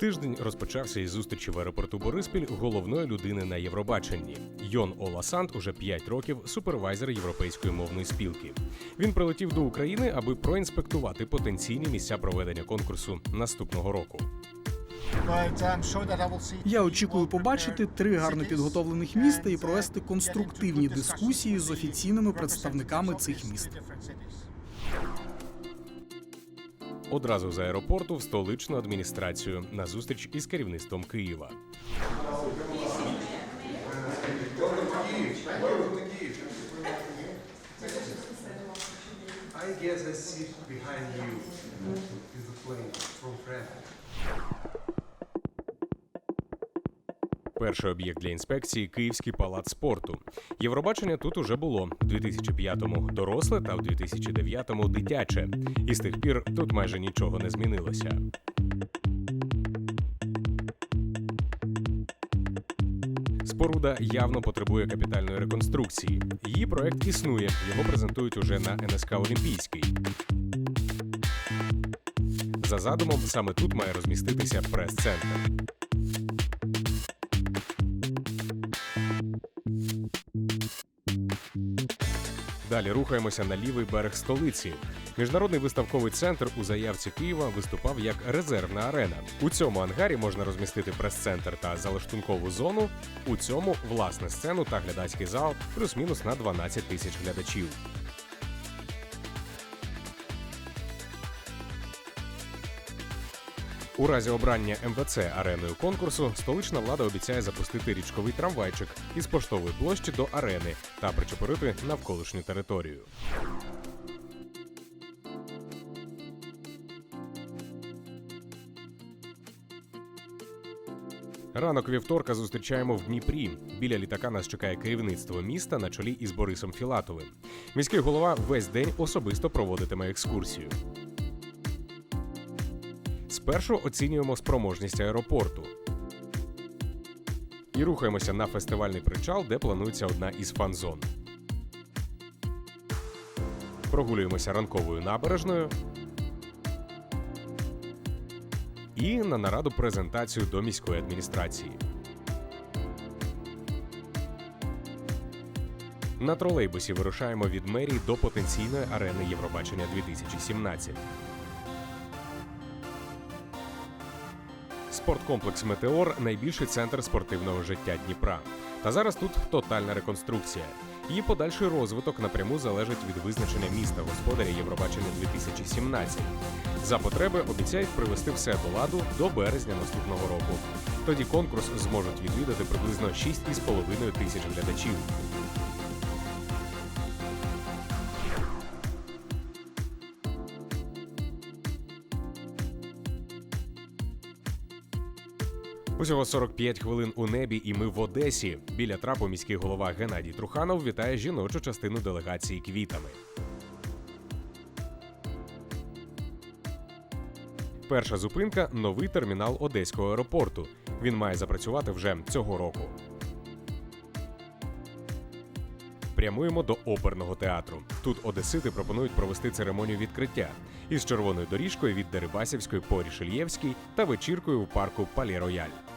Тиждень розпочався із зустрічі в аеропорту Бориспіль головної людини на Євробаченні. Йон Оласант уже 5 років супервайзер європейської мовної спілки. Він прилетів до України, аби проінспектувати потенційні місця проведення конкурсу наступного року. Я очікую побачити три гарно підготовлених міста і провести конструктивні дискусії з офіційними представниками цих міст. Одразу з аеропорту в столичну адміністрацію на зустріч із керівництвом Києва. I guess I sit behind you is the plane from France. Перший об'єкт для інспекції Київський палац спорту. Євробачення тут уже було в 2005-му доросле та в 2009-му дитяче. І з тих пір тут майже нічого не змінилося. Споруда явно потребує капітальної реконструкції. Її проект існує. Його презентують уже на НСК Олімпійський. За задумом, саме тут має розміститися прес-центр. Далі рухаємося на лівий берег столиці. Міжнародний виставковий центр у заявці Києва виступав як резервна арена. У цьому ангарі можна розмістити прес-центр та залаштункову зону. У цьому власне сцену та глядацький зал плюс-мінус на 12 тисяч глядачів. У разі обрання МВЦ ареною конкурсу столична влада обіцяє запустити річковий трамвайчик із поштової площі до арени та причепорити навколишню територію. Ранок вівторка зустрічаємо в Дніпрі. Біля літака нас чекає керівництво міста на чолі із Борисом Філатовим. Міський голова весь день особисто проводитиме екскурсію. Спершу оцінюємо спроможність аеропорту. І рухаємося на фестивальний причал, де планується одна із фан-зон. Прогулюємося ранковою набережною. І на нараду презентацію до міської адміністрації. На тролейбусі вирушаємо від мерії до потенційної арени Євробачення 2017. Спорткомплекс Метеор найбільший центр спортивного життя Дніпра. Та зараз тут тотальна реконструкція. Її подальший розвиток напряму залежить від визначення міста господаря Євробачення 2017. За потреби обіцяють привести все до ладу до березня наступного року. Тоді конкурс зможуть відвідати приблизно 6,5 тисяч глядачів. Усього 45 хвилин у небі, і ми в Одесі. Біля трапу міський голова Геннадій Труханов вітає жіночу частину делегації квітами. Перша зупинка новий термінал Одеського аеропорту. Він має запрацювати вже цього року. Прямуємо до оперного театру. Тут одесити пропонують провести церемонію відкриття із червоною доріжкою від Дерибасівської по Рішельєвській та вечіркою в парку Палі Рояль.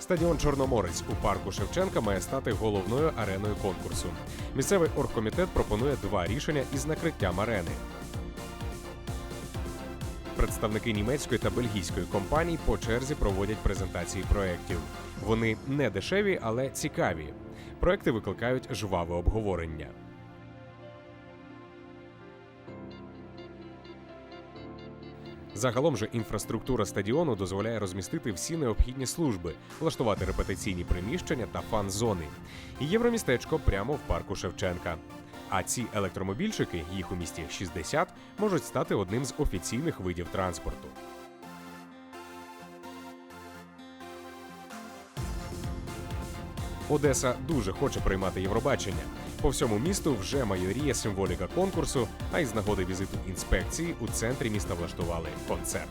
Стадіон Чорноморець у парку Шевченка має стати головною ареною конкурсу. Місцевий оргкомітет пропонує два рішення із накриттям арени. Представники німецької та бельгійської компаній по черзі проводять презентації проєктів. Вони не дешеві, але цікаві. Проекти викликають жваве обговорення. Загалом же інфраструктура стадіону дозволяє розмістити всі необхідні служби, влаштувати репетиційні приміщення та фан-зони. І євромістечко прямо в парку Шевченка. А ці електромобільчики, їх у місті 60, можуть стати одним з офіційних видів транспорту. Одеса дуже хоче приймати Євробачення. По всьому місту вже майоріє символіка конкурсу, а із нагоди візиту інспекції у центрі міста влаштували концерт.